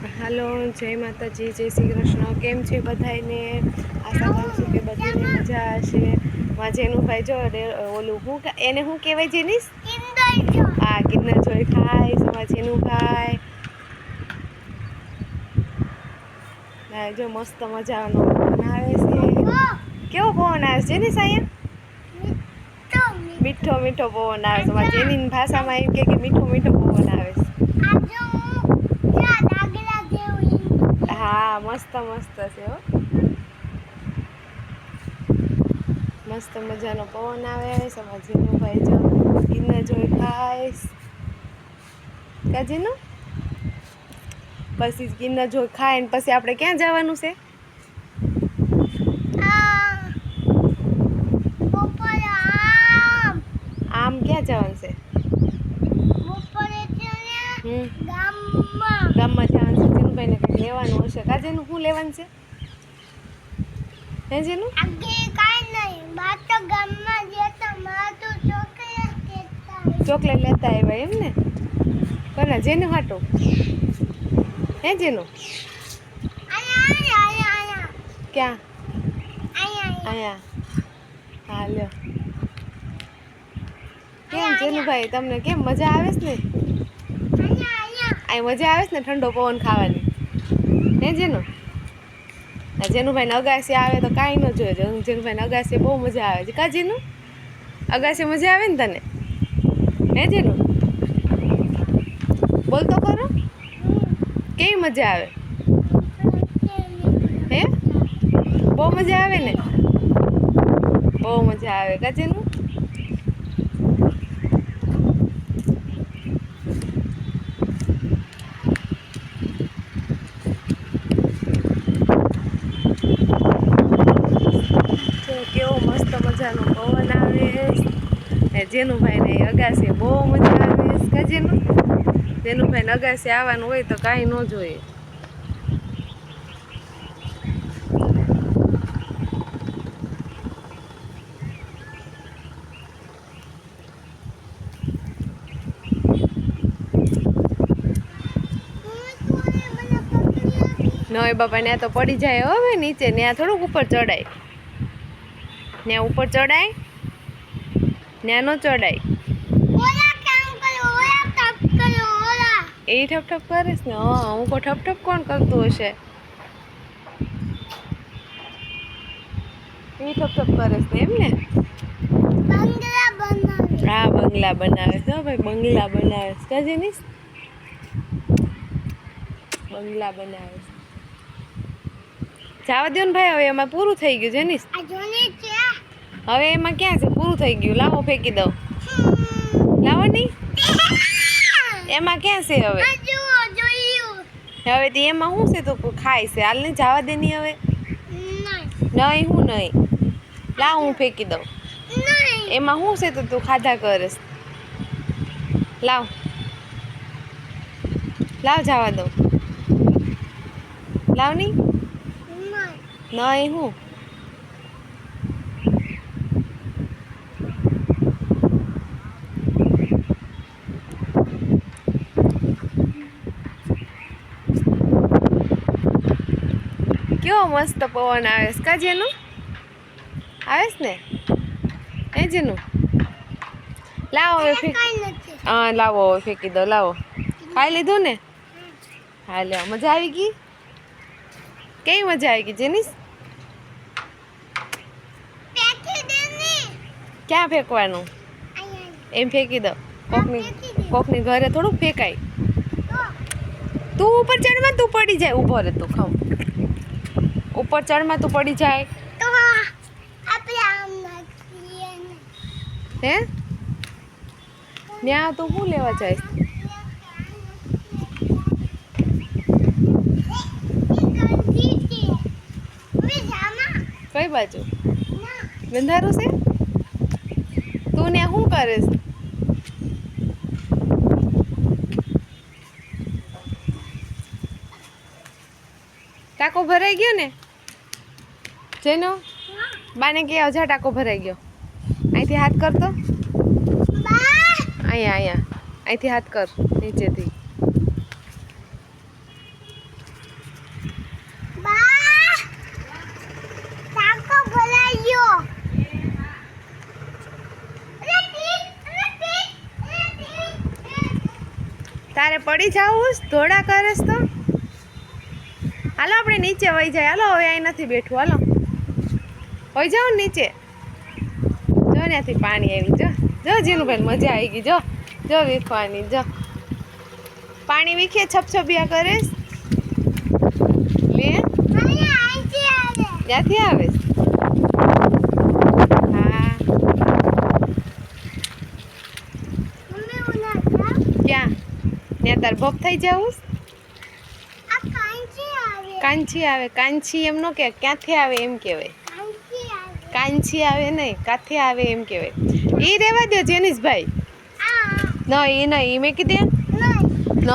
હાલો, જય માતાજી, જય શ્રી કૃષ્ણ. કેમ છે બધાને આશા કરું છું કે બધાને મજા હશે. માં જેનુભાઈ જો ઓલું, હું એને શું કહેવાય જેનીસ આ કિન્નર જોઈ ખાય સમા જેનુભાઈ ના, જો મસ્ત મજાનો ફોન આવે છે. કેવો ફોન આવે છે? જેનીસ અહીંયા મીઠો મીઠો પવન આવે છે. જેની ભાષામાં એમ કે મીઠો મીઠો પવન આવે છે. હા મસ્ત મસ્ત છે હો. મસ્ત મજાનો પવન આવે સમાજીનું ભાઈ જો ઈને જોઈ ખાઈશ કાજીનું? પછી ગીરને જોઈ ખાય ને પછી આપણે ક્યાં જવાનું છે? આમ ક્યાં જવાનું છે? ગામમાં છે જીનુભાઈને કંઈક લેવાનું હશે? કાજેનું શું લેવાનું છે? હે જીનું ચોકલેટ લેતા આવ્યા. એમ ને? કોના? જેનું હાટો? હે જેનું? ક્યાં? અહીંયા હા લ્યો. કેમ જેનુભાઈ તમને કેમ મજા આવે છે ને? અહીં મજા આવે છે ને ઠંડો પવન ખાવાની? હે જેનું? જેનુભાઈને અગાસી આવે તો કાંઈ ન જોઈએ જેનુભાઈને અગાસી બહુ મજા આવે છે. કાજીનું અગાસી મજા આવે ને તને? હે જેનું? બોલ તો ખરો. કેવી મજા આવે? હે? બહુ મજા આવે ને? બહુ મજા આવે. કાચીનું જો કેવો મસ્ત મજાનો પવન આવે ને જેનુભાઈ ને અગાસે બહુ મજા આવે કાજીનું જેનુભાઈ ને અગાસી આવવાનું હોય તો કાંઈ ન જોઈએ. નય બાપા ત્યાં તો પડી જાય હવે નીચે ત્યાં થોડુંક ઉપર ચડાય. ત્યાં ઉપર ચડાય. ત્યાં ન ચડાય એ ઠપ ઠપ કરીશ ને? હા હું કો ઠપ ઠપ કોણ કરતું હશે? એ ઠપ ઠપ કરીશ ને એમ ને હા બંગલા બનાવે છે ભાઈ બંગલા બનાવે છે. કાજીનીસ બંગલા બનાવે છે. જાવા દો ને ભાઈ હવે એમાં પૂરું થઈ ગયું છે જેનીસ હવે એમાં ક્યાં છે? પૂરું થઈ ગયું. લાવો ફેંકી દઉં. લાવો નહીં એમાં ક્યાં છે હવે? હવે તે એમાં શું છે? તો ખાય છે. હાલ ને જવા દે નહીં હવે. નહીં. હું નહીં. લાવ હું ફેંકી દઉં. એમાં શું છે? તો તું ખાધા કરસ. લાવ. લાવ જવા દઉં. લાવ નહીં. નહીં હું. કેવો મસ્ત પવન આવે છે. કાજેનું આવે છે ને? એ જેનું? લાવો હવે હા, લાવો હવે ફેંકી દો, લાવો. ખાઈ લીધું ને? હા, લ્યો, મજા આવી ગઈ? કેવી મજા આવી ગઈ, જેનીસ? ક્યાં ફેંકવાનું? એમ ફેંકી દો. કોકની કોકની ઘરે થોડુંક ફેંકાય. તું ઉપર ચડવા તું પડી જાય, ઊભો રહે તું ખમ ઉપર ચડમાં તું પડી જાય. હે ત્યાં તું શું લેવા જાય કઈ બાજુ? બંધારું છે? તું ને શું કરીશ? ટાંકો ભરાઈ ગયો ને? જેનો? બાને કે અજા ટાંકો ભરાઈ ગયો. અહીંથી હાથ કરતો અહીંયા અહીંયા. અહીંથી હાથ કર, નીચેથી. તારે પડી જાવું ધોળા કરેસ તો? હાલો, આપણે નીચે વહી જાય. હાલો, હવે અહીં નથી બેઠું. હાલો. વહી જાઓ નીચે. જો ત્યાંથી પાણી આવી જો. જો જીનુભાઈ મજા આવી ગઈ જો. જો વીખવાની જો. પાણી વીખે છપછપિયા કરે. લે. ક્યાંથી આવે? ક્યાં? ત્યાં તાર ભોગ થઈ જાવું કાંચી આવે. કાંચી આવે એમ નો કે ક્યાંથી આવે એમ કહેવાય. કાંછી આવે નહીં કાથી આવે એમ કહેવાય. એ રહેવા દો જેનિસભાઈ ન એ નહીં એ મેં કીધે ન